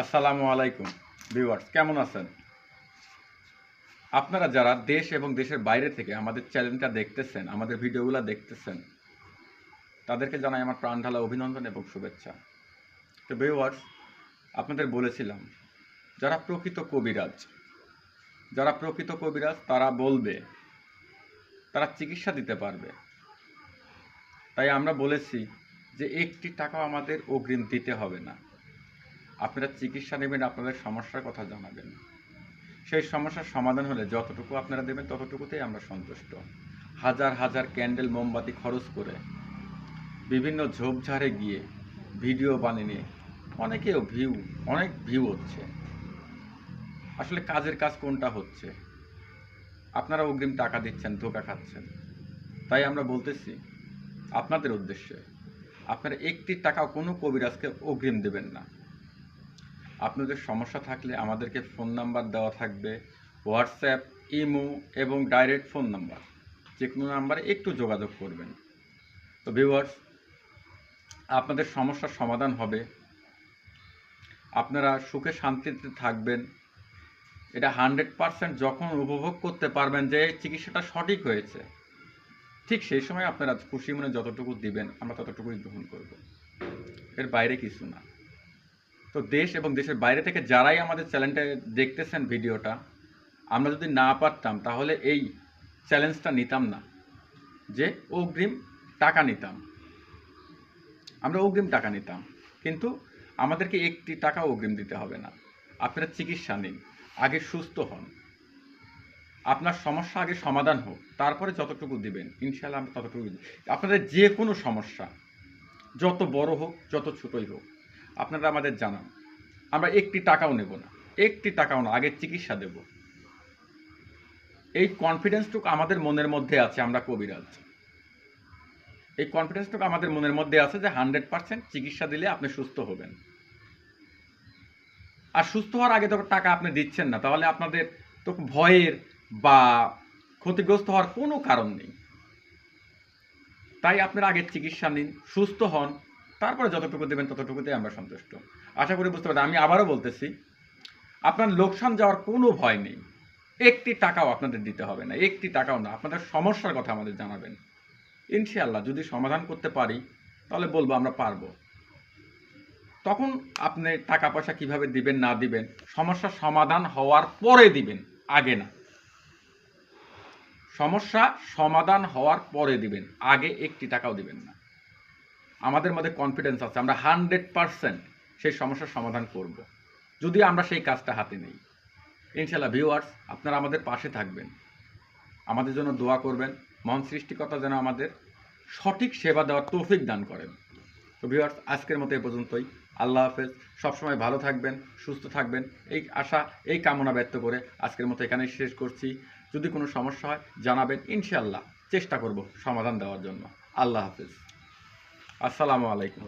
আসসালামু আলাইকুম ভিউয়ার্স কেমন আছেন? আপনারা যারা দেশ এবং দেশের বাইরে থেকে আমাদের চ্যানেলটা দেখতেছেন, আমাদের ভিডিওগুলো দেখতেছেন, তাদেরকে জানাই আমার প্রাণ ঢালা অভিনন্দন এবং শুভেচ্ছা। তো ভিউয়ার্স আপনাদের বলেছিলাম, যারা প্রকৃত কবিরাজ, যারা প্রকৃত কবিরাজ, তারা বলবে, তারা চিকিৎসা দিতে পারবে। তাই আমরা বলেছি যে একটি টাকাও আমাদের অগ্রিম দিতে হবে না। আপনারা চিকিৎসা নেবেন, আপনাদের সমস্যার কথা জানাবেন। সেই সমস্যার সমাধান হলে যতটুকু আপনারা দেবেন, ততটুকুতেই আমরা সন্তুষ্ট। হাজার হাজার ক্যান্ডেল মোমবাতি খরচ করে বিভিন্ন ঝোপঝাড়ে গিয়ে ভিডিও বানিয়ে অনেকেও ভিউ, অনেক ভিউ হচ্ছে। আসলে কাজের কাজ কোনটা হচ্ছে? আপনারা অগ্রিম টাকা দিচ্ছেন, ধোকা খাচ্ছেন। তাই আমরা বলতেছি, আপনাদের উদ্দেশ্যে, আপনারা একটি টাকা কোনো কবিরাজকে অগ্রিম দেবেন না। আপনাদের সমস্যা থাকলে আমাদেরকে ফোন নাম্বার দেওয়া থাকবে, হোয়াটসঅ্যাপ, ইমো এবং ডাইরেক্ট ফোন নাম্বার। যে কোনো নাম্বারে একটু যোগাযোগ করবেন। তো ভিউয়ার্স, আপনাদের সমস্যার সমাধান হবে। আপনারা সুখে শান্তিতে থাকবেন। এটা হান্ড্রেড পারসেন্ট যখন উপভোগ করতে পারবেন যে চিকিৎসাটা সঠিক হয়েছে, ঠিক সেই সময় আপনারা খুশি মনে যতটুকু দিবেন, আমরা ততটুকুই গ্রহণ করব। এর বাইরে কিছু না। তো দেশ এবং দেশের বাইরে থেকে যারাই আমাদের চ্যানেলটা দেখতেছেন ভিডিওটা, আমরা যদি না পারতাম, তাহলে এই চ্যালেঞ্জটা নিতাম না। যে অগ্রিম টাকা নিতাম। আমরা অগ্রিম টাকা নিতাম, কিন্তু আমাদেরকে একটি টাকা অগ্রিম দিতে হবে না। আপনারা চিকিৎসা নিন, আগে সুস্থ হন। আপনার সমস্যা আগে সমাধান হোক, তারপরে যতটুকু দিবেন ইনশাল্লাহ আমরা ততটুকু। আপনাদের যে কোনো সমস্যা, যত বড় হোক, যত ছোটই হোক আপনারা আমাদের জানান। আমরা একটি টাকাও নেব না। একটি টাকাও না, আগে চিকিৎসা দেব। এই কনফিডেন্সটুকু আমাদের মনের মধ্যে আছে, আমরা কবিরাজ। এই কনফিডেন্সটুকু আমাদের মনের মধ্যে আছে যে হান্ড্রেড পার্সেন্ট চিকিৎসা দিলে আপনি সুস্থ হবেন। আর সুস্থ হওয়ার আগে তো টাকা আপনি দিচ্ছেন না, তাহলে আপনাদের তো ভয়ের বা ক্ষতিগ্রস্ত হওয়ার কোনো কারণ নেই। তাই আপনারা আগে চিকিৎসা নিন, সুস্থ হন তারপরে যতটুকু দেবেন ততটুকুতে আমরা সন্তুষ্ট। আশা করি বুঝতে পারবেন আমি আবারও বলতেছি, আপনার লোকসান যাওয়ার কোনো ভয় নেই। একটি টাকাও আপনাদের দিতে হবে না, একটি টাকাও না, আপনাদের সমস্যার কথা আমাদের জানাবেন। ইনশাআল্লাহ, যদি সমাধান করতে পারি, তাহলে বলব আমরা পারব। তখন আপনি টাকা পয়সা কীভাবে দিবেন, না দিবেন সমস্যা সমাধান হওয়ার পরে দিবেন, আগে না। সমস্যা সমাধান হওয়ার পরে দিবেন, আগে একটি টাকাও দিবেন না। আমাদের মধ্যে কনফিডেন্স আছে, আমরা হান্ড্রেড পারসেন্ট সেই সমস্যার সমাধান করব। যদি আমরা সেই কাজটা হাতে নেই ইনশাল্লাহ ভিউয়ার্স আপনারা আমাদের পাশে থাকবেন। আমাদের জন্য দোয়া করবেন, মন সৃষ্টিকতা যেন আমাদের সঠিক সেবা দেওয়ার তৌফিক দান করেন। তো ভিউয়ার্স আজকের মতো এ পর্যন্তই। আল্লাহ হাফেজ, সবসময় ভালো থাকবেন, সুস্থ থাকবেন। এই আশা, এই কামনা ব্যক্ত করে আজকের মতো এখানেই শেষ করছি। যদি কোনো সমস্যা হয়, জানাবেন, ইনশাআল্লাহ চেষ্টা করব সমাধান দেওয়ার জন্য। আল্লাহ হাফেজ। আসসালামু আলাইকুম।